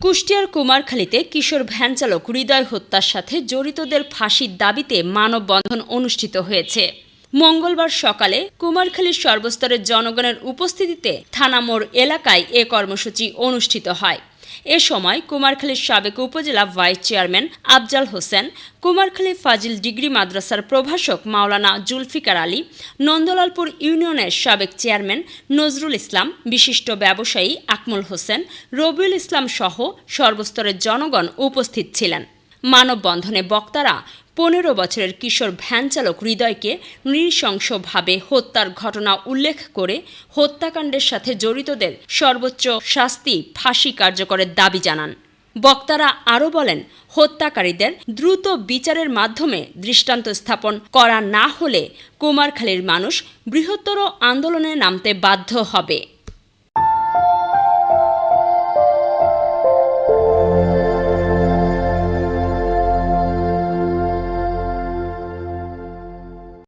কুষ্টিয়ার কুমারখালীতে কিশোর ভ্যানচালক হৃদয় হত্যার সাথে জড়িতদের ফাঁসির দাবিতে মানববন্ধন অনুষ্ঠিত হয়েছে। মঙ্গলবার সকালে কুমারখালীর সর্বস্তরের জনগণের উপস্থিতিতে থানামোড় এলাকায় এ কর্মসূচি অনুষ্ঠিত হয়। এ সময় কুমারখালীর সাবেক উপজেলা vice chairman Afzal Hossain, Kumarkhali Fazil degree মাদ্রাসার প্রভাষক মাওলানা জুলফিকার আলী, নন্দলালপুর ইউনিয়নের সাবেক চেয়ারম্যান নজরুল ইসলাম, বিশিষ্ট ব্যবসায়ী আকমল হোসেন, রবিউল ইসলাম সহ সর্বস্তরের জনগণ উপস্থিত ছিলেন। মানববন্ধনে বক্তারা পনেরো বছরের কিশোর ভ্যান চালক হৃদয়কে নৃশংসভাবে হত্যার ঘটনা উল্লেখ করে হত্যাকাণ্ডের সাথে জড়িতদের সর্বোচ্চ শাস্তি ফাঁসি কার্যকরের দাবি জানান। বক্তারা আরও বলেন, হত্যাকারীদের দ্রুত বিচারের মাধ্যমে দৃষ্টান্ত স্থাপন করা না হলে কুমারখালীর মানুষ বৃহত্তর আন্দোলনে নামতে বাধ্য হবে।